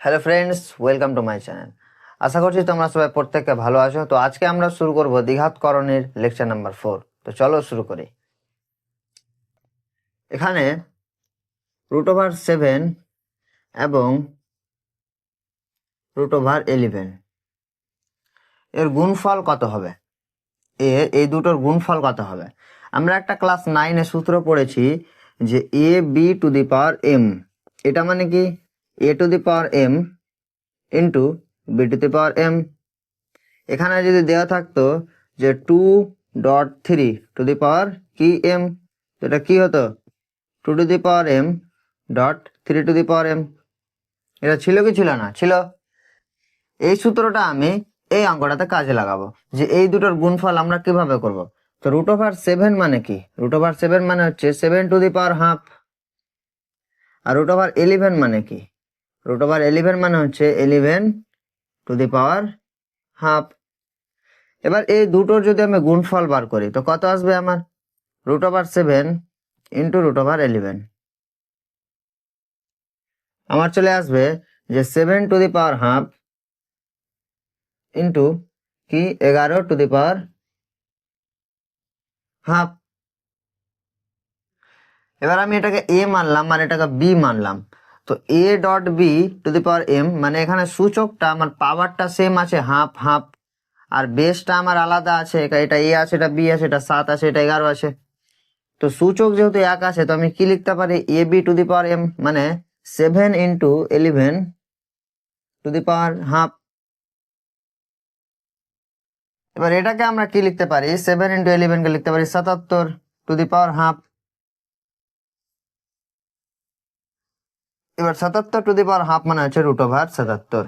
Hello friends welcome to my channel আশা করছি তোমরা সবাই প্রত্যেককে ভালো আছো। তো আজকে আমরা শুরু করব দ্বিঘাতকরণের লেকচার নাম্বার ফোর তো চলো শুরু করি। এখানে রুট ওভার সেভেন এবং রুট ওভার ইলেভেন এর গুণফল কত হবে? এ, এই দুটোর গুণফল কত হবে? আমরা একটা ক্লাস নাইনে সূত্র পড়েছি যে A B to the power M এটা মানে কি? A to the power M into B to the power M এখানে যদি দেওয়া থাকতো যে two dot three to the power কি এম এটা কি হতো? Two to the power M dot three to the power M এটা ছিল কি ছিল না? ছিল। এই সূত্রটা আমি এই অঙ্কটাতে কাজে লাগাবো যে এই দুটোর গুণফল আমরা কীভাবে করব? তো রুট ওভার সেভেন মানে কি? রুট ওভার সেভেন মানে হচ্ছে seven to the power half R root over eleven মানে কি? রুট ওভার ইলেভেন মানে হচ্ছে eleven to the power half এবার এই দুটোর যদি আমি গুণফল বার করি, তো কত আসবে আমার? Root over seven into root over eleven আমার চলে আসবে যে seven to the power half into কি? এগারো টু দি পাওয়ার হাফ এবার আমি এটাকে এ মানলাম মানে এটাকে বি মানলাম। তো A dot B to the power M মানে এখানে সূচকটা, আমার পাওয়ারটা সেম আছে হাফ হাফ আর বেসটা আমার আলাদা আছে, এটা- এ আছে, এটা বি আছে, এটা সাত আছে, এটা এগারো আছে। তো সূচক যেহেতু এক আছে, তো আমি কি লিখতে পারি? A B to the power M মানে seven into eleven to the power half এবার এটাকে আমরা কি লিখতে পারি? সেভেন ইন্টু ইলেভেন কে লিখতে পারি, সাতাত্তর টু দি পাওয়ার হাফ এবার সাতাত্তর টু দি পাওয়ার হাফ মানে হচ্ছে রুট ওভার সাতাত্তর।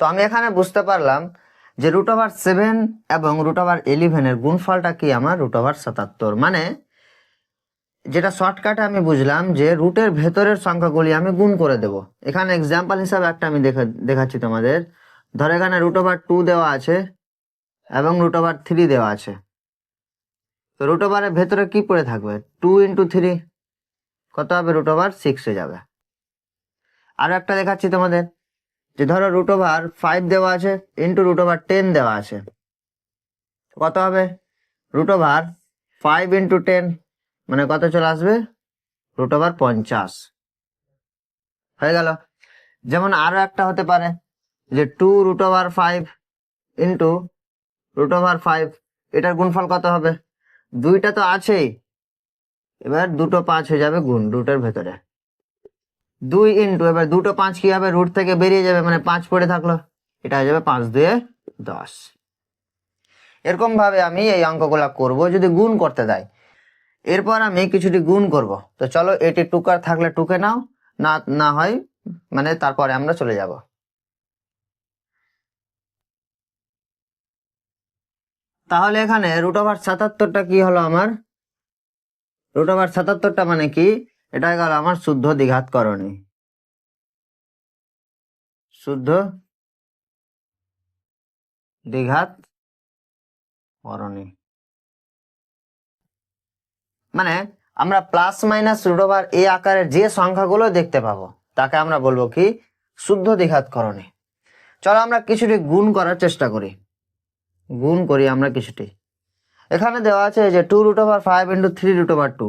তো আমি এখানে বুঝতে পারলাম যে রুট ওভার সেভেন এবং রুট ওভার ইলেভেনের গুণফলটা কি আমার? রুট ওভার সাতাত্তর। মানে যেটা শর্টকাটে আমি বুঝলাম যে রুটের ভেতরের সংখ্যাগুলি আমি গুণ করে দেব। এখানে এক্সাম্পল হিসাবে একটা আমি দেখা দেখাচ্ছি তোমাদের। ধরো এখানে রুট ওভার টু দেওয়া আছে এবং রুট ওভার থ্রি দেওয়া আছে। তো রুট ওভারের ভেতরে কি পড়ে থাকবে? টু ইন্টু থ্রি কত হবে? রুট ওভার সিক্স হয়ে যাবে। আরও একটা দেখাচ্ছি তোমাদের। যে ধরো রুট ওভার ফাইভ দেওয়া আছে ইন্টু রুট ওভার টেন দেওয়া আছে। কত হবে? Root over five into ten মানে কত চলে আসবে? রুট ওভার পঞ্চাশ। হয়ে গেল। যেমন আরও একটা হতে পারে, যে two root over five into root over five এটার গুণফল কত হবে? দুইটা তো আছেই। এবার দুটো পাঁচ হয়ে যাবে গুণ রুটের ভেতরে। দুই ইন্টু এবার দুটো পাঁচ কি হবে? রুট থেকে বেরিয়ে যাবে মানে পাঁচ পড়ে থাকল। এটা হয়ে যাবে পাঁচ দুয়ে দশ। এরকম ভাবে আমি এই অঙ্কগুলা করব, যদি গুণ করতে দেয়। এরপর আমি কিছুটি গুণ করব। তো চলো, এটি টুকার থাকলে টুকে নাও, না না হয় মানে তারপরে আমরা চলে যাব। তাহলে এখানে রুট ওভার সাতাত্তরটা কি হলো আমার? রুট ওভার সাতাত্তরটা মানে কি? এটা গেল আমার শুদ্ধ দ্বিঘাত করণী। শুদ্ধ দ্বিঘাত করণী। মানে আমরা plus minus root over A আকারের যে সংখ্যাগুলো দেখতে পাবো, তাকে আমরা বলব কি? শুদ্ধ দ্বিঘাত করণী। চলো আমরা কিছুটি গুণ করার চেষ্টা করি। গুণ করি আমরা কিছুটি। এখানে দেওয়া আছে যে two root over five into three root over two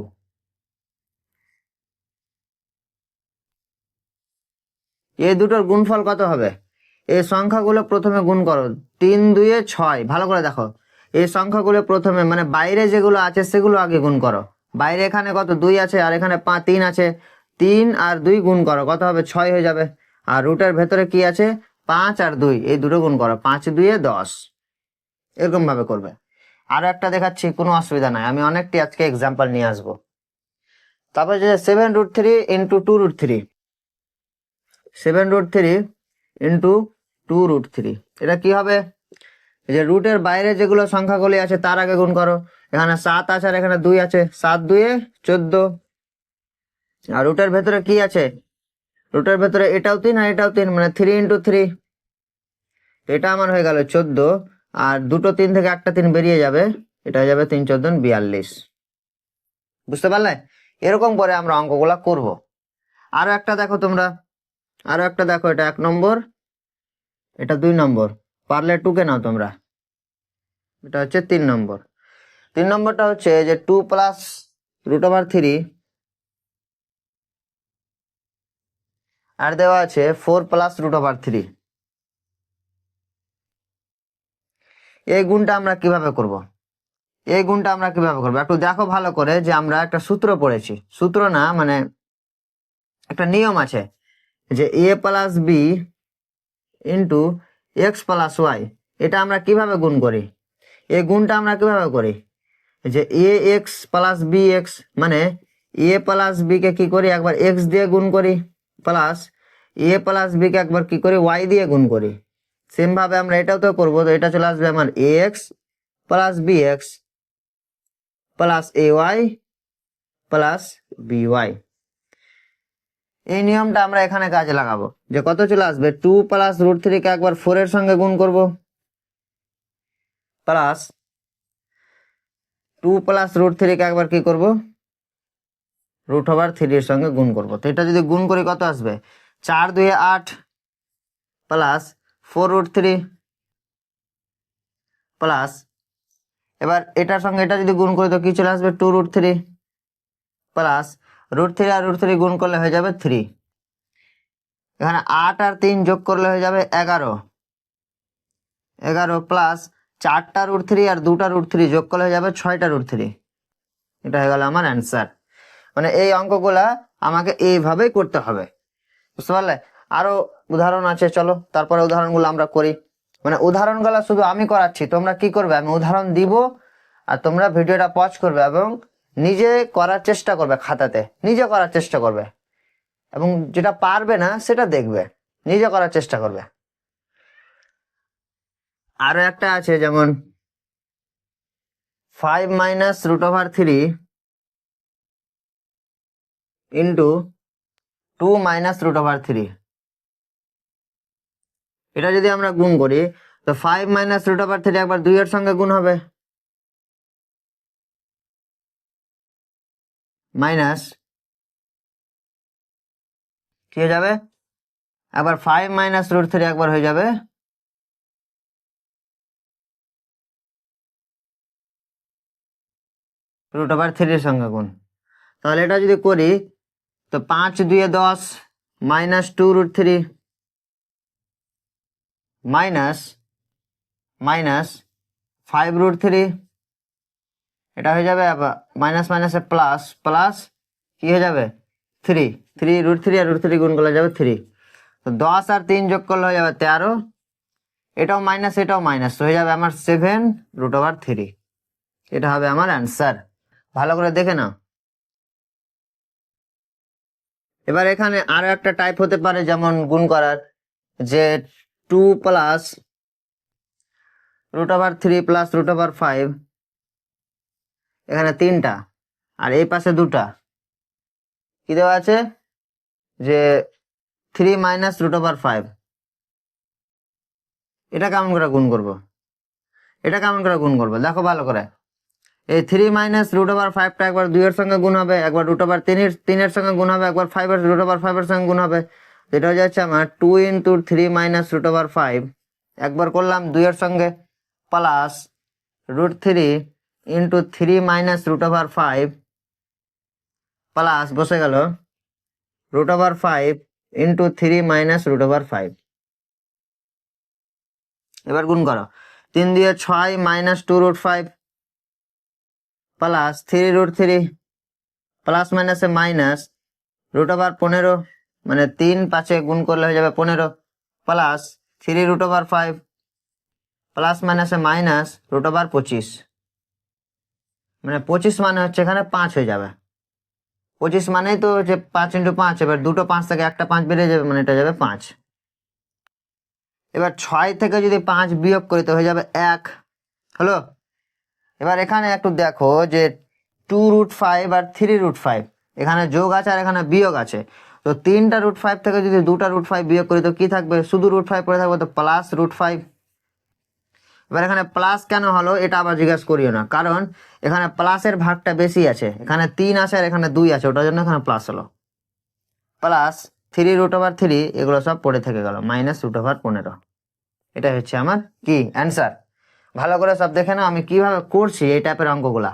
এই দুটোর গুণফল কত হবে? এই সংখ্যাগুলো প্রথমে গুণ করো। তিন, দুয়ে ছয়। ভালো করে দেখো। এই সংখ্যাগুলো প্রথমে মানে বাইরে যেগুলো আছে সেগুলো আগে গুণ করো। বাইরে এখানে কত? দুই আছে, আর এখানে পাঁচ, তিন আছে। তিন আর দুই গুণ করো। কত হবে? ছয় হয়ে যাবে। আর রুটের ভেতরে কি আছে? পাঁচ আর দুই। এই দুটো গুণ করো। পাঁচ দুইয়ে দশ। এরকম ভাবে করবে। আরও একটা দেখাচ্ছি, কোনো অসুবিধা নাই। আমি অনেকটি আজকে এক্সাম্পল নিয়ে আসব। তারপর যে seven root three into two root three seven root three into two root three এটা কি হবে? যে রুটের বাইরে যেগুলো সংখ্যাগুলি আছে, তার আগে গুণ করো। এখানে সাত আছে আর এখানে দুই আছে। সাত, দুয়ে চোদ্দ। আর রুটের ভেতরে কি আছে? রুটের ভেতরে এটাও তিন আর এটাও তিন মানে থ্রি ইন্টু থ্রি এটা আমার হয়ে গেল চোদ্দ। আর দুটো তিন থেকে একটা তিন বেরিয়ে যাবে। এটা হয়ে যাবে তিন চোদ্দ বিয়াল্লিশ। বুঝতে পারলে? এরকম করে আমরা অঙ্কগুলা করব। আরও একটা দেখো তোমরা। আরও একটা দেখো, এটা এক নম্বর। এটা দুই নম্বর। পারলে টুকে নাও তোমরা। এটা হচ্ছে তিন নম্বর। তিন নম্বরটা হচ্ছে যে two plus root over three আর দেওয়া আছে four plus root over three এই গুণটা আমরা কীভাবে করব? এই গুণটা আমরা কীভাবে করব? একটু দেখো ভালো করে যে আমরা একটা সূত্র পড়েছি। সূত্র না মানে একটা নিয়ম আছে যে A plus B into X plus Y এটা আমরা কীভাবে গুণ করি? এই গুণটা আমরা কীভাবে করি? যে A X plus B X মানে এ প্লাস বি কে করি? একবার এক্স দিয়ে গুণ করি প্লাস এ প্লাস বি কে একবার কি করি? ওয়াই দিয়ে গুণ করি। সেম ভাবে আমরা এটাও তো করব, তো এটা চলে আসবে আমার A X plus B X plus A Y plus B Y এই নিয়মটা আমরা এখানে কাজে লাগাবো, যে কত চলে আসবে? টু প্লাস রুট থ্রি কে একবার ফোর এর সঙ্গে গুণ করব। Plus two plus root three কে একবার কি করব? রুট ওভার থ্রির সঙ্গে গুণ করব। তো এটা যদি গুণ করি কত আসবে? চার দুই আট প্লাস রুট থ্রি প্লাস। এবার এটার সঙ্গে এটা যদি গুণ করি তো কি চলে আসবে? Two root three plus. Root three আর রুট থ্রি গুণ করলে হয়ে যাবে থ্রি। এখানে আট আর তিন যোগ করলে হয়ে যাবে এগারো। এগারো প্লাস চারটা রুট থ্রি আর দুটা রুট থ্রি যোগ করলে হয়ে যাবে ছয়টা রুট থ্রি। এটা হয়ে গেল আমার অ্যান্সার। মানে এই অঙ্কগুলা আমাকে এইভাবেই করতে হবে। বুঝতে পারলে? আরও উদাহরণ আছে, চলো। তারপরে উদাহরণগুলো আমরা করি। মানে উদাহরণগুলো শুধু আমি করাচ্ছি, তোমরা কি করবে? আমি উদাহরণ দিব আর তোমরা ভিডিওটা পজ করবে এবং নিজে করার চেষ্টা করবে খাতাতে। নিজে করার চেষ্টা করবে। এবং যেটা পারবে না, সেটা দেখবে। নিজে করার চেষ্টা করবে। আরও একটা আছে, যেমন five minus root over three into two minus root over three এটা যদি আমরা গুণ করি, তো five minus root over three একবার দুইয়ের সঙ্গে গুণ হবে। মাইনাস কি হয়ে যাবে? একবার ফাইভ মাইনাস রুট থ্রি একবার হয়ে যাবে। রুট ওভার থ্রির সঙ্গে গুণ। তাহলে এটা যদি করি, তো পাঁচ দুয়ে দশ minus two root three minus minus five root three এটা হয়ে যাবে মাইনাস মাইনাসে প্লাস প্লাস কি হয়ে যাবে? থ্রি থ্রি রুট থ্রি আর রুট থ্রি গুণ করলে যাবে থ্রি তো দশ আর তিন যোগ করলে হয়ে যাবে তেরো। এটাও মাইনাস এটাও মাইনাস হয়ে যাবে আমার সেভেন রুট ওভার থ্রি এটা হবে আমার অ্যান্সার ভালো করে দেখে নাও। এবার এখানে আরও একটা টাইপ হতে পারে যেমন গুণ করার, যে two plus root over three plus root over five. এখানে তিনটা, আর এই পাশে দুটা। কি দেওয়া আছে? যে three minus root over five. এটা কেমন করে গুণ করব? এটা কেমন করে গুণ করব? দেখো ভালো করে। এই থ্রি মাইনাস রুট ওভার ফাইভটা একবার দুইয়ের সঙ্গে গুণ হবে, একবার রুট ওভার তিনের তিনের সঙ্গে গুণ হবে, একবার ফাইভের, রুট ওভার ফাইভের সঙ্গে গুণ হবে। এটা হয়ে যাচ্ছে আমার two into three minus root over five একবার করলাম দুইয়ের সঙ্গে plus root three into three minus root over five plus বসে গেল root over five into three minus root over five এবার গুণ করো। তিন দিয়ে ছয় minus two root five plus three root three plus মাইনাসে মাইনাস রুট ওভার পনেরো। মানে তিন পাঁচে গুণ করলে হয়ে যাবে পনেরো plus three root over five plus মাইনাসে মাইনাস রুট ওভার পঁচিশ। মানে পঁচিশ মানে হচ্ছে এখানে পাঁচ হয়ে যাবে। পঁচিশ মানেই তো হচ্ছে পাঁচ ইন্টু পাঁচ, এবার দুটো পাঁচ থেকে একটা পাঁচ বেড়ে যাবে মানে এটা যাবে পাঁচ। এবার ছয় থেকে যদি পাঁচ বিয়োগ করি তো হয়ে যাবে এক। হলো? এবার এখানে একটু দেখো যে টু রুট ফাইভ আর থ্রি রুট ফাইভ এখানে যোগ আছে আর এখানে বিয়োগ আছে। তো তিনটা রুট ফাইভ থেকে যদি দুটা রুট ফাইভ বিয়োগ করি, তো কি থাকবে? শুধু রুট ফাইভ পড়ে থাকবে, তো প্লাস রুট ফাইভ এবার এখানে প্লাস কেন হলো, এটা আবার জিজ্ঞাসা করিও না। কারণ এখানে প্লাসের ভাগটা বেশি আছে। এখানে তিন আছে আর এখানে দুই আছে, ওটার জন্য এখানে প্লাস হলো। Plus three root over three এগুলো সব পড়ে থেকে গেল। মাইনাস রুট ওভার পনেরো। এটা হচ্ছে আমার কি অ্যান্সার ভালো করে সব দেখে নাও, আমি কীভাবে করছি এই টাইপের অঙ্কগুলা।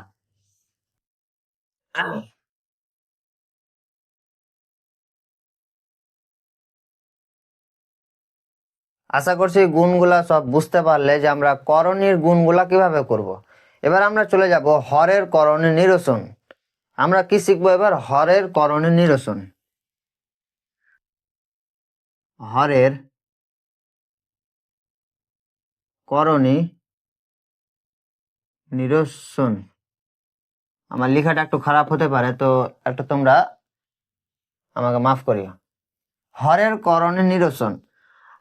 আশা করছি গুণগুলা সব বুঝতে পারলে যে আমরা করণীর গুণগুলা কীভাবে করব। এবার আমরা চলে যাব হরের করণে নিরসন। আমরা কি শিখব এবার? হরের করণে নিরসন। হরের করণী নিরসন। আমার লেখাটা একটু খারাপ হতে পারে, তো একটু তোমরা আমাকে মাফ করিও। হরের করণে নিরসন।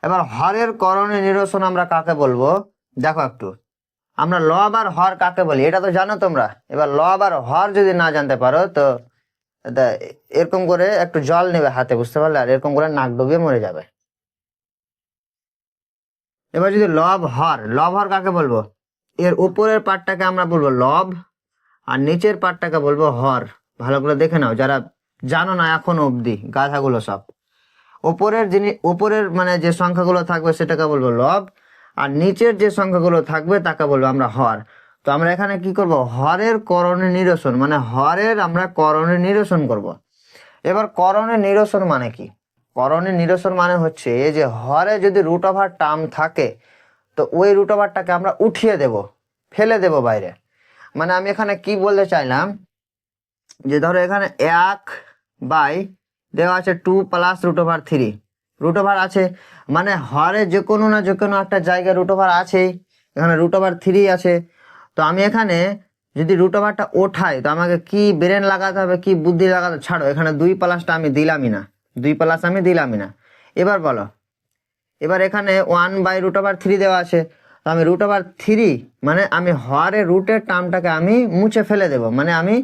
এবার হরের করণে নিরসন আমরা কাকে বলব? দেখো একটু। আমরা লব আর হর কাকে বলি? এটা তো জানো তোমরা? এবার লব আর হর যদি না জানতে পারো, তো এরকম করে একটু জল নেবে হাতে, বুঝতে পারলে? আর এরকম করে নাক ডুবিয়ে মরে যাবে। এবার যদি লব হর লব হর কাকে বলব? এর উপরের পার্টটাকে আমরা বলব লব, আর নিচের পার্টটাকে বলব হর। ভালো করে দেখে নাও, যারা জানো না এখনও অবধি, গাধাগুলো সব। ওপরের যিনি উপরের মানে যে সংখ্যাগুলো থাকবে সেটাকে বলব লব, আর নিচের যে সংখ্যাগুলো থাকবে তাকে বলব আমরা হর। তো আমরা এখানে কি করব? হরের করণে নিরসন মানে হরের আমরা করণে নিরসন করব। এবার করণে নিরসন মানে কি? করণে নিরসন মানে হচ্ছে যে হরে যদি রুট ওভার টার্ম থাকে, তো ওই রুট ওভারটাকে আমরা উঠিয়ে দেব, ফেলে দেব বাইরে। মানে আমি এখানে কি বলতে চাইলাম? যে ধরো এখানে এক বাই দেওয়া আছে two plus root over three root over আছে মানে হরে যে কোনো না যে কোনো একটা জায়গায় রুট ওভার আছেই এখানে রুট ওভার থ্রি আছে। তো আমি এখানে যদি রুট ওভারটা ওঠাই, তো আমাকে কি ব্রেন লাগাতে হবে, কি বুদ্ধি লাগাতে ছাড়ো, এখানে দুই প্লাসটা আমি দিলামই না। দুই প্লাস আমি দিলামই না। এবার বলো, এবার এখানে one by root over three দেওয়া আছে। তো আমি রুট ওভার থ্রি মানে আমি হরে রুটের টার্মটাকে আমি মুছে ফেলে দেব। মানে আমি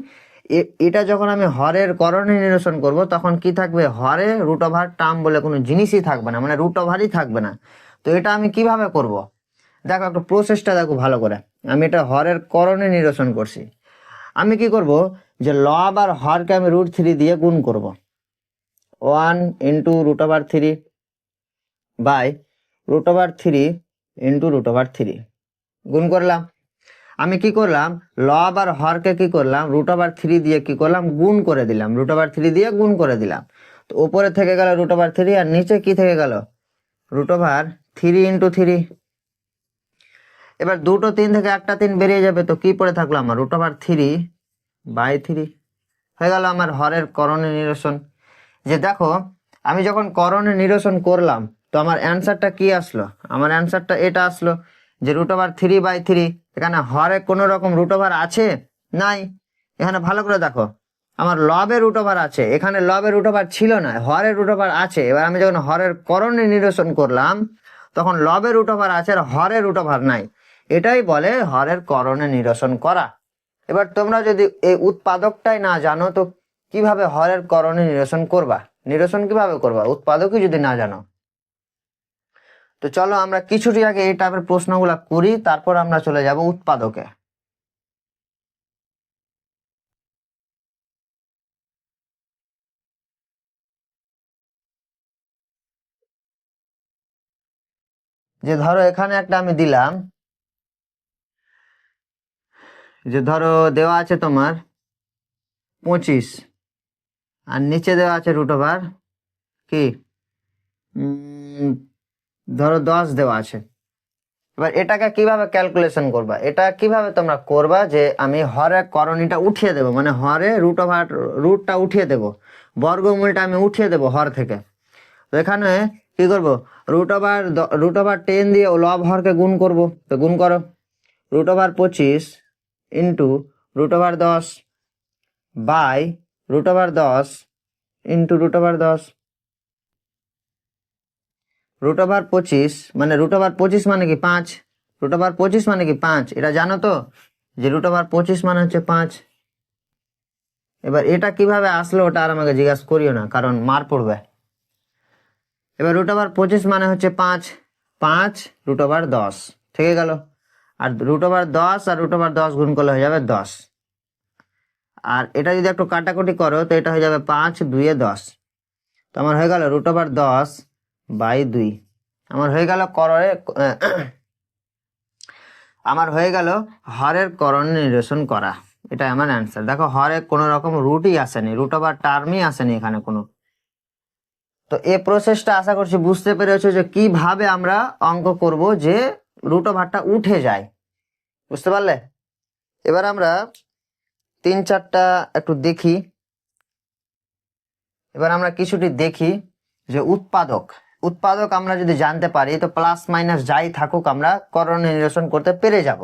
এটা যখন আমি হরের করণে নিরসন করব, তখন কি থাকবে? হরে রুট ওভার টার্ম বলে কোনো জিনিসই থাকবে না মানে রুট ওভারই থাকবে না। তো এটা আমি কীভাবে করব? দেখো একটা প্রসেসটা দেখো ভালো করে। আমি এটা হরের করণে নিরসন করছি। আমি কি করব? যে লব আর হরকে আমি রুট থ্রি দিয়ে গুণ করব। One into root over three by root over three into root over three গুণ করলাম। আমি কি করলাম? লব আর হরকে কি করলাম? রুট ওভার থ্রি দিয়ে কি করলাম? গুণ করে দিলাম। রুট ওভার থ্রি দিয়ে গুণ করে দিলাম। তো উপরে থেকে গেল রুট ওভার থ্রি আর নিচে কি থেকে গেল? Root over three into three এবার দুটো তিন থেকে একটা তিন বেরিয়ে যাবে, তো কি পড়ে থাকল আমার? Root over three by three হয়ে গেল আমার হরের করণে নিরসন। যে দেখো, আমি যখন করণে নিরসন করলাম, তো আমার অ্যান্সারটা কি আসলো? আমার অ্যান্সারটা এটা আসলো। যে root over three by three এখানে হরে কোনো রকম রুট ওভার আছে? নাই। এখানে ভালো করে দেখো। আমার লবের রুট ওভার আছে। এখানে লবের রুট ওভার ছিল না হরের রুট ওভার আছে। এবার আমি যখন হরের করণে নিরসন করলাম, তখন লবের রুট ওভার আছে আর হরের রুট ওভার নাই। এটাই বলে হরের করণে নিরসন করা। এবার তোমরা যদি এই উৎপাদকটাই না জানো, তো কীভাবে হরের করণে নিরসন করবা? নিরসন কীভাবে করবা? উৎপাদকই যদি না জানো। তো চলো আমরা কিছুটি আগে এই টাইপের প্রশ্নগুলো করি, তারপর আমরা চলে যাব উৎপাদকে। যে ধরো এখানে একটা আমি দিলাম। যে ধরো দেওয়া আছে তোমার পঁচিশ, আর নিচে দেওয়া আছে রুট ওভার কি? ধরো দশ দেওয়া আছে। এবার এটাকে কীভাবে ক্যালকুলেশন করবা? এটা কীভাবে তোমরা করবা যে আমি হরে করণীটা উঠিয়ে দেবো? মানে হরে রুট ওভার রুটটা উঠিয়ে দেবো। বর্গমূলটা আমি উঠিয়ে দেবো হর থেকে। তো এখানে কি করব? Root over root over ten দিয়ে লব হরকে গুণ করব। তো গুণ করো। রুট ওভার পঁচিশ ইন্টু রুট ওভার দশ বাই রুট ওভার দশ ইন্টু রুট ওভার দশ। রুট ওভার পঁচিশ মানে রুট ওভার পঁচিশ মানে কি পাঁচ? রুট ওভার পঁচিশ মানে কি পাঁচ? এটা জানো তো? যে রুট ওভার পঁচিশ মানে হচ্ছে পাঁচ। এবার এটা কীভাবে আসলো ওটা আর আমাকে জিজ্ঞাসা করিও না, কারণ মার পড়বে। এবার রুট ওভার পঁচিশ মানে হচ্ছে পাঁচ। পাঁচ রুট ওভার দশ। থেকে গেল। আর রুট ওভার দশ আর রুট ওভার দশ গুণ করলে হয়ে যাবে দশ। আর এটা যদি একটু কাটাকুটি করো, তো এটা হয়ে যাবে পাঁচ, দুইয়ে দশ। তো আমার হয়ে গেল রুট ওভার দশ। বাই দুই। আমার হয়ে গেল কররে আমার হয়ে গেল হরের করণ নিরসন করা। এটা আমার অ্যান্সার দেখো, হরে কোনো রকম রুটই আসেনি। রুট ওভার টার্মই আসেনি এখানে কোনো। তো এ প্রসেসটা আশা করছি বুঝতে পেরেছ যে কীভাবে আমরা অঙ্ক করব যে রুট ওভারটা উঠে যায়। বুঝতে পারলে? এবার আমরা তিন চারটা একটু দেখি। এবার আমরা কিছুটি দেখি যে উৎপাদক উৎপাদক আমরা যদি জানতে পারি, তো প্লাস মাইনাস যাই থাকুক আমরা করণ নিরসন করতে পেরে যাব।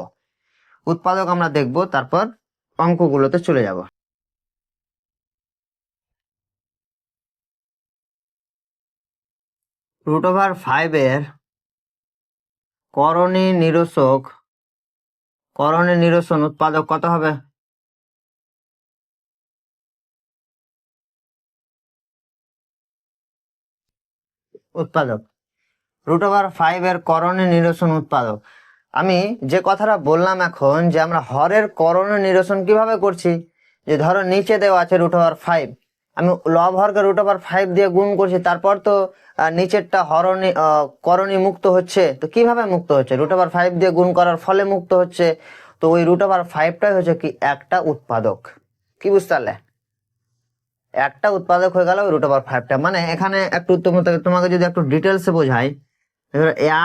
উৎপাদক আমরা দেখব, তারপর অঙ্কগুলোতে চলে যাব। রুট ওভার ফাইভের করণী নিরসক, করণী নিরসন উৎপাদক কত হবে? উৎপাদক। রুট ওভার ফাইভ এর করণে নিরসন উৎপাদক। আমি যে কথাটা বললাম এখন যে আমরা হরের করণে নিরসন কীভাবে করছি, যে ধরো নিচে দেওয়া আছে রুট ওভার ফাইভ আমি লব হরকে রুট ওভার ফাইভ দিয়ে গুণ করছি, তারপর তো নিচেরটা হরণী করণী মুক্ত হচ্ছে। তো কীভাবে মুক্ত হচ্ছে? রুট ওভার ফাইভ দিয়ে গুণ করার ফলে মুক্ত হচ্ছে। তো ওই রুট ওভার ফাইভটাই হচ্ছে কি একটা উৎপাদক। কি বুঝতে পারলে? একটা উৎপাদক হয়ে গেল রুট ওভার ফাইভটা মানে এখানে একটু তোমাকে যদি একটু ডিটেলসে বোঝাই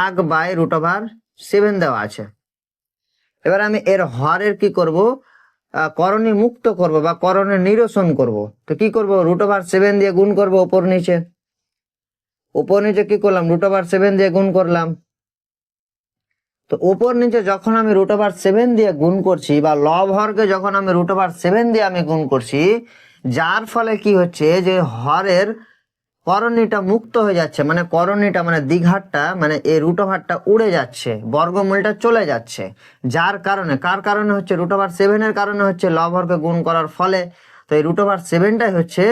এক বাই রুট ওভার সেভেন দেওয়া আছে। এবার আমি এর হরের কি করব? করণী মুক্ত করব বা করণের নিরসন করব। তো কি করব? রুট ওভার সেভেন দিয়ে গুণ করব ওপর নিচে। ওপর নিচে কি করলাম? রুট ওভার সেভেন দিয়ে গুণ করলাম। তো ওপর নিচে যখন আমি রুট ওভার সেভেন দিয়ে গুণ করছি বা লব হরকে যখন আমি রুট ওভার সেভেন দিয়ে আমি গুণ করছি যার ফলে কি হচ্ছে যে হরের করণীটা মুক্ত হয়ে যাচ্ছে মানে করণীটা মানে দ্বিঘাটটা মানে এই রুট ওভারটা উড়ে যাচ্ছে, বর্গমূলটা চলে যাচ্ছে। যার কারণে, কার কারণে হচ্ছে? রুট ওভার সেভেনের কারণে হচ্ছে লব হরকে গুণ করার ফলে। তো এই রুট ওভার সেভেনটাই হচ্ছে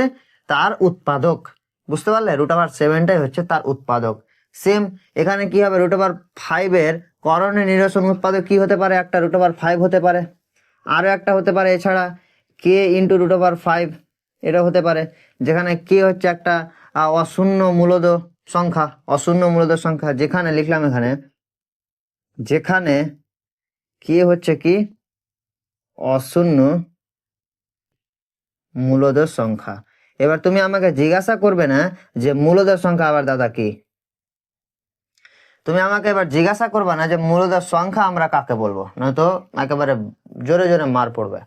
তার উৎপাদক। বুঝতে পারলে? রুট ওভার সেভেনটাই হচ্ছে তার উৎপাদক। সেম এখানে কি হবে? রুট ওভার ফাইভের করণে নিরসন উৎপাদক কি হতে পারে? একটা রুট ওভার ফাইভ হতে পারে। আরও একটা হতে পারে এছাড়া K into root over five এটা হতে পারে, যেখানে কে হচ্ছে একটা অশূন্য মূলদ সংখ্যা, অশূন্য মূলদ সংখ্যা। যেখানে লিখলাম এখানে, যেখানে কে হচ্ছে কি? অশূন্য মূলদ সংখ্যা। এবার তুমি আমাকে জিজ্ঞাসা করবে না যে মূলদ সংখ্যা আবার দাদা কি? তুমি আমাকে এবার জিজ্ঞাসা করবে না যে মূলদ সংখ্যা আমরা কাকে বলব, নয়তো একেবারে জোরে জোরে মার পড়বে।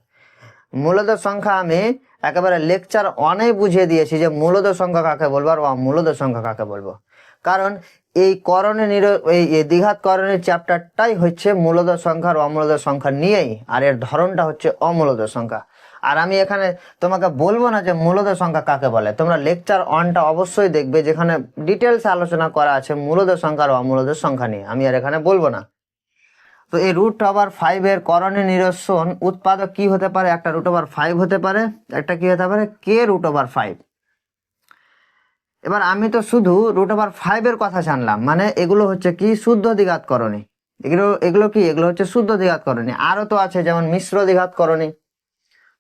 মূলদ সংখ্যা আমি একেবারে লেকচার অনেক বুঝিয়ে দিয়েছি যে মূলদ সংখ্যা কাকে বলব আর অমূলদ সংখ্যা কাকে বলব। কারণ এই করণে নির, এই দ্বিঘাত করণের চ্যাপ্টারটাই হচ্ছে মূলদ সংখ্যা আর অমূলদ সংখ্যা নিয়েই, আর এর ধরনটা হচ্ছে অমূলদ সংখ্যা। আর আমি এখানে তোমাকে বলব না যে মূলদ সংখ্যা কাকে বলে, তোমরা লেকচার অনটা অবশ্যই দেখবে যেখানে ডিটেলস আলোচনা করা আছে মূলদ সংখ্যা আর অমূলদ সংখ্যা নিয়ে। আমি আর এখানে বলব না। তো এই রুট ওভার ফাইভ এর করণে নিরসন উৎপাদক কি হতে পারে? একটা রুট ওভার ফাইভ হতে পারে, একটা কি হতে পারে? কে রুট ওভার ফাইভ এবার আমি তো শুধু রুট ওভার ফাইভ এর কথা জানলাম মানে এগুলো হচ্ছে কি? শুদ্ধ দ্বিঘাত করণী। এগুলো এগুলো কি? এগুলো হচ্ছে শুদ্ধ দ্বিঘাত করণী। আরও তো আছে যেমন মিশ্র দ্বিঘাত করণী।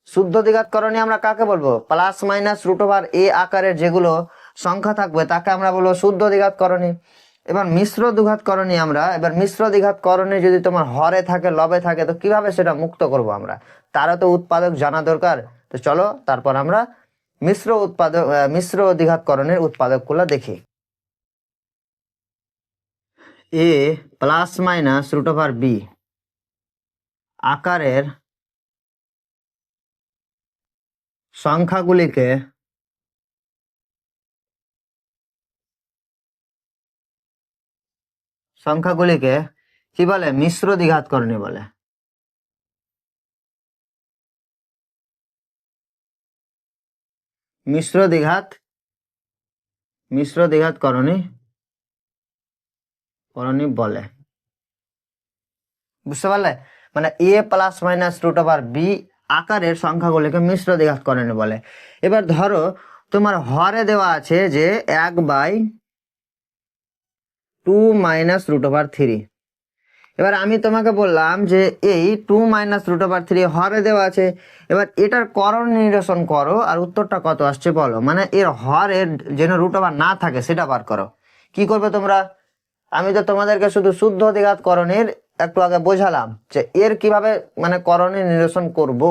শুদ্ধ দ্বিঘাত করণী আমরা কাকে বলব? Plus minus root over A আকারের যেগুলো সংখ্যা থাকবে, তাকে আমরা বলব শুদ্ধ দ্বিঘাত করণী। এবার মিশ্র দ্বিঘাত করণী আমরা, এবার মিশ্র দ্বিঘাত করণে যদি তোমার হরে থাকে, লবে থাকে, তো কীভাবে সেটা মুক্ত করব আমরা? তারও তো উৎপাদক জানা দরকার। তো চলো, তারপর আমরা মিশ্র উৎপাদক মিশ্র দ্বিঘাত করণের উৎপাদকগুলো দেখি। A plus minus root over B. আকারের সংখ্যাগুলিকে সংখ্যাগুলিকে কি বলে? মিশ্র দ্বিঘাত করণী বলে। মিশ্র দ্বিঘাত মিশ্র দ্বিঘাত করণী করণী বলে। বুঝতে পারলে? মানে A plus minus root over B আকারের সংখ্যাগুলিকে মিশ্র দ্বিঘাত করণী বলে। এবার ধরো, তোমার হরে দেওয়া আছে যে এক by two minus root over three এবার আমি তোমাকে বললাম যে এই two minus root over three হরে দেওয়া আছে। এবার এটার করণ নিরসন করো আর উত্তরটা কত আসছে বলো। মানে এর হরের যেন রুট ওভার না থাকে সেটা বার করো। কি করবে তোমরা? আমি তো তোমাদেরকে শুধু শুদ্ধ দ্বিঘাত করণের একটু আগে বোঝালাম যে এর কীভাবে মানে করণের নিরসন করব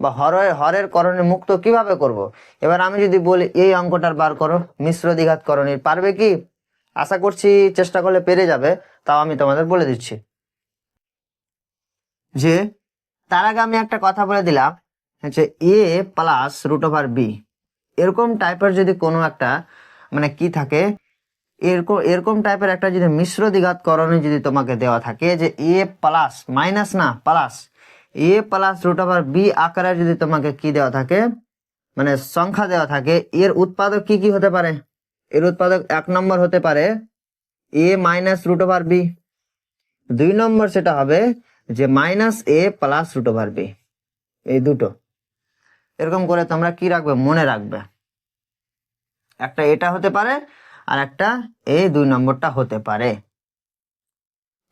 বা হরের হরের করণের মুক্ত কীভাবে করব। এবার আমি যদি বলি এই অঙ্কটার বার করো, মিশ্র দ্বিঘাত করণের। পারবে কি? আশা করছি চেষ্টা করলে পেরে যাবে, তাও আমি তোমাদের বলে দিচ্ছি। যে, তার আগে আমি একটা কথা বলে দিলাম হচ্ছে A plus root over B এরকম টাইপের যদি কোনো একটা মানে কি থাকে, এরকম এরকম টাইপের একটা যদি মিশ্র দ্বিঘাত করণে যদি তোমাকে দেওয়া থাকে, যে এ প্লাস মাইনাস না plus A plus root over B আকারে যদি তোমাকে কি দেওয়া থাকে মানে সংখ্যা দেওয়া থাকে, এর উৎপাদক কি কি হতে পারে? এর উৎপাদক এক নম্বর হতে পারে A minus root over B. দুই নম্বর সেটা হবে যে minus A plus root over B. এই দুটো। এরকম করে তোমরা কি রাখবে? মনে রাখবে। একটা এটা হতে পারে আর একটা এই দুই নম্বরটা হতে পারে।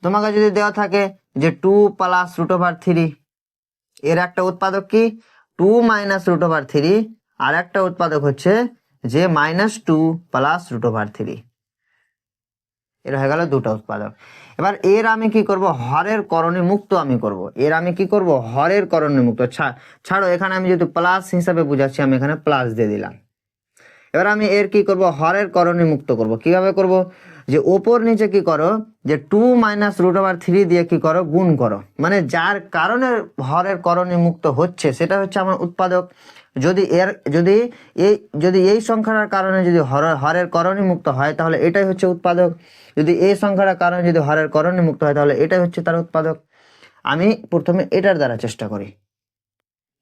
তোমাকে যদি দেওয়া থাকে যে two plus root over three, এর একটা উৎপাদক কি? Two minus root over three, আর একটা উৎপাদক হচ্ছে যে minus two plus root over three এর হয়ে গেল দুটো উৎপাদক। এবার এর আমি কি করব? হরের করণে মুক্ত আমি করব। এর আমি কি করব? হরের করণে মুক্ত। ছাড়ো, এখানে আমি যেহেতু প্লাস হিসাবে বুঝাচ্ছি, আমি এখানে প্লাস দিয়ে দিলাম। এবার আমি এর কি করব? হরের করণে মুক্ত করব। কীভাবে করব? যে ওপর নিচে কি করো? যে two minus root over three দিয়ে কি করো? গুণ করো। মানে যার কারণে হরের করণে মুক্ত হচ্ছে, সেটা হচ্ছে আমার উৎপাদক। যদি এর, যদি এই যদি এই সংখ্যাটার কারণে যদি হর, হরের করণে মুক্ত হয়, তাহলে এটাই হচ্ছে উৎপাদক। যদি এই সংখ্যাটার কারণে যদি হরের করণে মুক্ত হয়, তাহলে এটাই হচ্ছে তার উৎপাদক। আমি প্রথমে এটার দ্বারা চেষ্টা করি।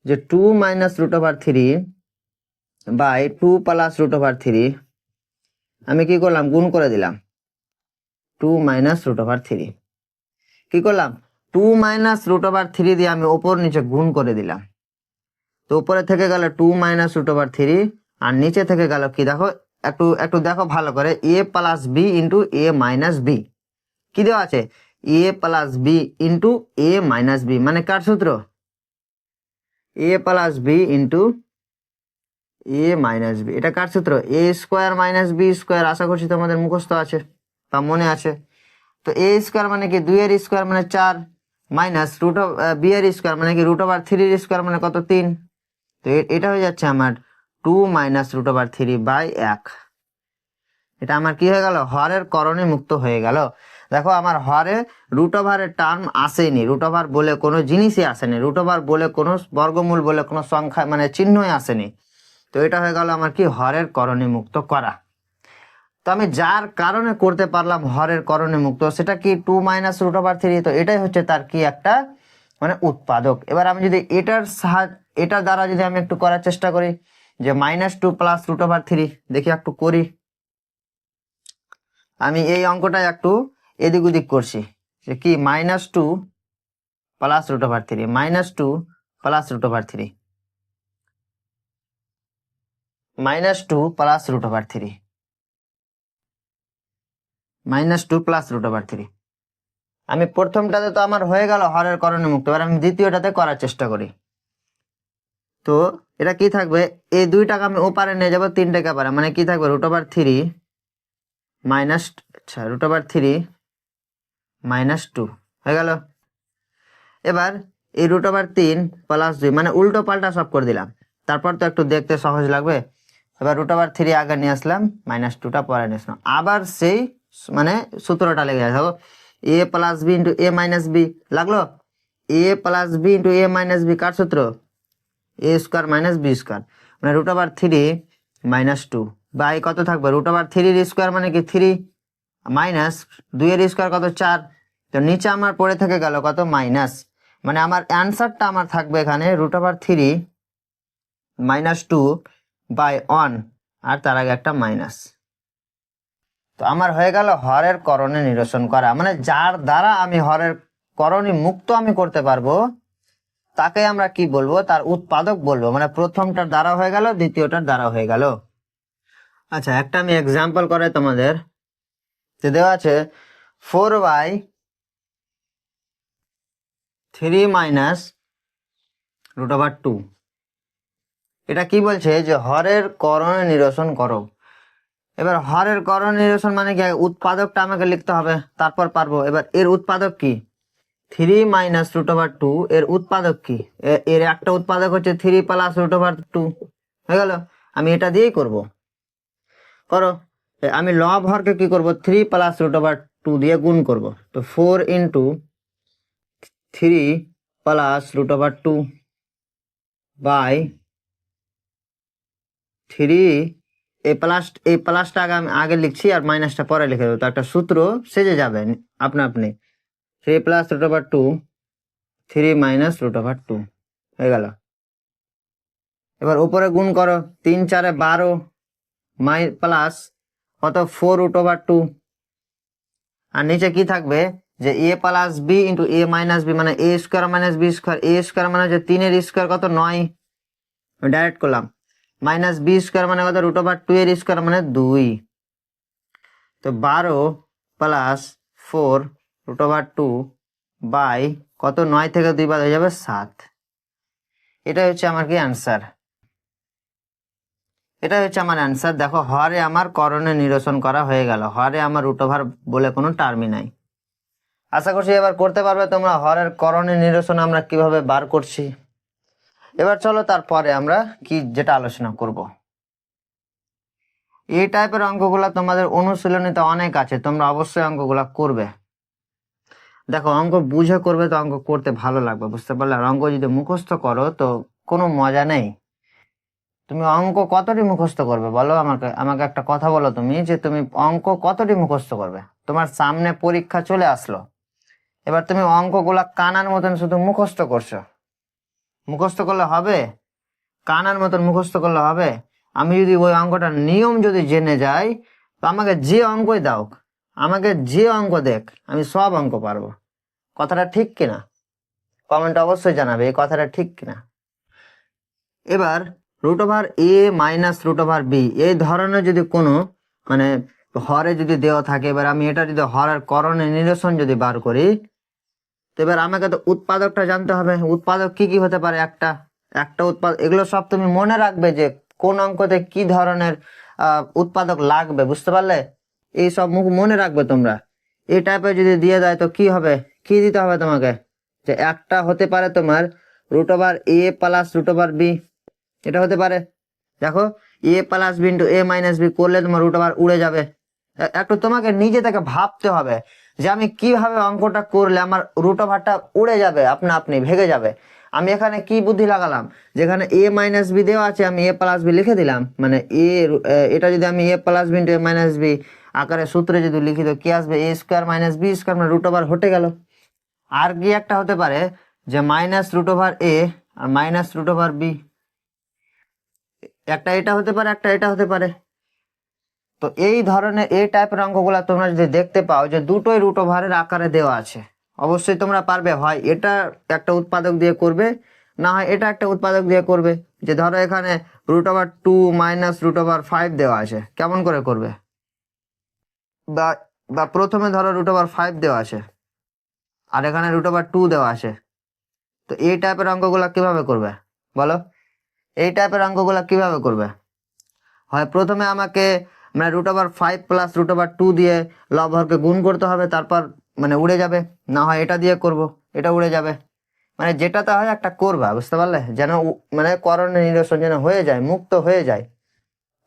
যে two minus root over three by two plus root over three, আমি কি করলাম? গুণ করে দিলাম। Two minus root over three. কি করলাম? Two minus root over three দিয়ে আমি ওপর নিচে গুণ করে দিলাম। তো উপরে থেকে গেল two minus root over three আর নিচে থেকে গেল কি? দেখো, একটু একটু দেখো ভালো করে। A plus B into A minus B কি দেওয়া আছে? A plus B into A minus B মানে কার সূত্র? A plus B into A minus B এটা কার সূত্র? A square minus B square আশা করছি তোমাদের মুখস্থ আছে বা মনে আছে। তো এ স্কোয়ার মানে কি? দুই এর স্কোয়ার মানে চার মাইনাস রুট অফ বি এর স্কোয়ার মানে কি? রুট ওভার থ্রির স্কোয়ার মানে কত? তিন। তো এটা হয়ে যাচ্ছে আমার two minus root over three by এক। এটা আমার কি হয়ে গেল? হরের করণে মুক্ত হয়ে গেল। দেখো, আমার হরে রুট ওভারের টার্ম আসেনি। রুট ওভার বলে কোনো জিনিসই আসেনি। রুট ওভার বলে কোনো বর্গমূল বলে কোনো সংখ্যা মানে চিহ্নই আসেনি। তো এটা হয়ে গেল আমার কি? হরের করণে মুক্ত করা। তো আমি যার কারণে করতে পারলাম হরের করণে মুক্ত, সেটা কি two minus root over three তো এটাই হচ্ছে তার কি একটা মানে উৎপাদক। এবার আমি যদি এটার সাহায্য এটার দ্বারা যদি আমি একটু করার চেষ্টা করি, যে minus two plus root over three দেখি একটু করি। আমি এই অঙ্কটা একটু এদিক ওদিক করছি। যে কি? Minus two plus root over three minus two plus root over three minus two plus root over three minus two plus root over three আমি প্রথমটাতে তো আমার হয়ে গেল হরের করণে মুক্ত এবার আমি দ্বিতীয়টাতে করার চেষ্টা করি। তো এটা কি থাকবে? এই দুই টাকা আমি ওপারে নিয়ে যাব, তিন টাকা পারে। মানে কি থাকবে? রুট ওভার থ্রি মাইনাস আচ্ছা root over three minus two হয়ে গেল। এবার এই রুট ওভার তিন প্লাস দুই মানে উল্টো পাল্টা সব করে দিলাম। তারপর তো একটু দেখতে সহজ লাগবে। এবার রুট ওভার থ্রি আগে নিয়ে আসলাম মাইনাস টুটা পরে নিয়ে আসলাম। আবার সেই মানে সূত্রটা লেগে যাবে A plus B into A minus B লাগল? A plus B into A minus B কার সূত্র? A square minus B square মানে root over three minus two by কত থাকবে? রুট ওভার থ্রির স্কোয়ার মানে কি? থ্রি মাইনাস দুইয়ের স্কোয়ার কত? চার। তো নিচে আমার পড়ে থেকে গেল কত? মাইনাস মানে আমার অ্যান্সারটা আমার থাকবে এখানে root over three minus two by one আর তার আগে একটা মাইনাস তো আমার হয়ে গেল হরের করণে নিরসন করা। মানে যার দ্বারা আমি হরের করণে মুক্ত আমি করতে পারব, তাকে আমরা কি বলব? তার উৎপাদক বলব। মানে প্রথমটার দ্বারা হয়ে গেল, দ্বিতীয়টার দ্বারা হয়ে গেল। আচ্ছা একটা আমি এক্সাম্পল করে তোমাদের। যে দেওয়া আছে four by three minus root two এটা কি বলছে? যে হরের করণে নিরসন করো। এবার হরের করণ নিরসন মানে কি? উৎপাদকটা আমাকে লিখতে হবে। তারপর পারব। এবার এর উৎপাদক কি? Three minus root over two এর উৎপাদক কি? এর একটা উৎপাদক হচ্ছে three plus root over two হয়ে গেল? আমি এটা দিয়েই করব। করো। আমি লব হরকে কি করব? Three plus root over two দিয়ে গুণ করব। তো four into three plus root over two by three এই প্লাস এই প্লাসটা আগে আমি আগে লিখছি আর মাইনাসটা পরে লিখে দেবো। তো একটা সূত্র সেজে যাবে আপনা আপনি। Three plus root over two three minus root over two হয়ে গেল। এবার উপরে গুণ করো, তিন চারে বারো মাই প্লাস কত ফোর রুট ওভার টু আর নিচে কি থাকবে? যে A plus B into A minus B মানে A square minus B square A square মানে হচ্ছে তিনের স্কোয়ার কত? নয়। ডাইরেক্ট করলাম। মাইনাস বি স্কোয়ার মানে কত? রুট ওভার টু এর স্কোয়ার মানে দুই। তো বারো plus four root over two by কত? নয় থেকে দুই বাদ হয়ে যাবে সাত। এটাই হচ্ছে আমার কি অ্যান্সার? এটা হচ্ছে আমার অ্যান্সার। দেখো, হরে আমার করণে নিরসন করা হয়ে গেল। হরে আমার রুট ওভার বলে কোনো টার্মই নাই। আশা করছি এবার করতে পারবে তোমরা। হরের করণে নিরসন আমরা কীভাবে বার করছি? এবার চলো তারপরে আমরা কি যেটা আলোচনা করব। এই টাইপের অঙ্কগুলো তোমাদের অনুশীলনীতে অনেক আছে, তোমরা অবশ্যই অঙ্কগুলা করবে। দেখো, অঙ্ক বুঝে করবে তো অঙ্ক করতে ভালো লাগবে, বুঝতে পারলে? আর অঙ্ক যদি মুখস্থ করো তো কোনো মজা নেই। তুমি অঙ্ক কতটি মুখস্থ করবে বলো? আমাকে আমাকে একটা কথা বলো তুমি যে তুমি অঙ্ক কতটি মুখস্থ করবে? তোমার সামনে পরীক্ষা চলে আসলো। এবার তুমি অঙ্কগুলা কানার মতন শুধু মুখস্থ করছ। মুখস্থ করলে হবে? কানার মতন মুখস্থ করলে হবে? আমি যদি ওই অঙ্কটার নিয়ম যদি জেনে যাই, তো আমাকে যে অঙ্কই দাও, আমাকে যে অঙ্ক দেখ, আমি সব অঙ্ক পারব। কথাটা ঠিক কিনা? কমেন্ট অবশ্যই জানাবে এই কথাটা ঠিক কিনা। এবার root over A minus root over B এই ধরনের যদি কোনো মানে হরে যদি দেওয়া থাকে, এবার আমি এটা যদি হরের করণে নিরসন যদি বার করি তো এবার আমাকে তো উৎপাদকটা জানতে হবে। উৎপাদক কি কি হতে পারে? একটা একটা উৎপাদক এগুলো সব তুমি মনে রাখবে যে কোন অঙ্কতে কি ধরনের উৎপাদক লাগবে, বুঝতে পারলে? এই সব মুখ মনে রাখবে তোমরা। এই টাইপের যদি দিয়ে দেয় তো কি হবে? কি দিতে হবে তোমাকে? যে একটা হতে পারে তোমার root over A plus root over B এটা হতে পারে। দেখো A plus B into A minus B করলে তোমার রুট ওভার উড়ে যাবে। একটু তোমাকে নিজে থেকে ভাবতে হবে। যে আমি কীভাবে অঙ্কটা করলে আমার রুট ওভারটা উড়ে যাবে, আপনা আপনি ভেঙে যাবে। আমি এখানে কি বুদ্ধি লাগালাম? যেখানে এ মাইনাস বি দেওয়া আছে, আমি এ প্লাস বি লিখে দিলাম। মানে এ, এটা যদি আমি A plus B A minus B আকারে সূত্রে যদি লিখি, তো কি আসবে? A square minus B square মানে রুট ওভার হটে গেল। আর কি একটা হতে পারে যে মাইনাস রুট ওভার এ আর মাইনাস রুট ওভার বি একটা এটা হতে পারে, একটা এটা হতে পারে। তো এই ধরনের, এই টাইপের অঙ্কগুলো তোমরা যদি দেখতে পাও যে দুটোই রুট ওভারের আকারে দেওয়া আছে, অবশ্যই তোমরা পারবে। হয় এটা একটা উৎপাদক দিয়ে করবে, না হয় এটা একটা উৎপাদক দিয়ে করবে। যে ধরো এখানে root over two minus root over five দেওয়া আছে, কেমন করে করবে? বা বা প্রথমে ধরো রুট ওভার ফাইভ দেওয়া আছে, আর এখানে রুট ওভার টু দেওয়া আছে। তো এই টাইপের অঙ্কগুলো কীভাবে করবে? বলো। এই টাইপের অঙ্কগুলো কীভাবে করবে? হয় প্রথমে আমাকে মানে root over five plus root over two দিয়ে লবহরকে গুণ করতে হবে, তারপর মানে উড়ে যাবে। না হয় এটা দিয়ে করব, এটা উড়ে যাবে। মানে যেটাতে হয় একটা করবা, বুঝতে পারলে? যেন মানে করণে নিরসন যেন হয়ে যায়, মুক্ত হয়ে যায়।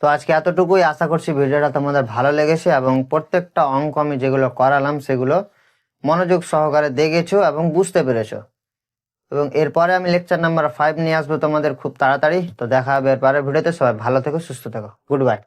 তো আজকে এতটুকুই আশা করছি ভিডিওটা তোমাদের ভালো লেগেছে এবং প্রত্যেকটা অঙ্ক আমি যেগুলো করালাম সেগুলো মনোযোগ সহকারে দেখেছ এবং বুঝতে পেরেছ। এবং এরপরে আমি লেকচার নাম্বার ফাইভ নিয়ে আসব তোমাদের খুব তাড়াতাড়ি। তো দেখা হবে এরপরে ভিডিওতে। সবাই ভালো থেকো, সুস্থ থেকো। Good bye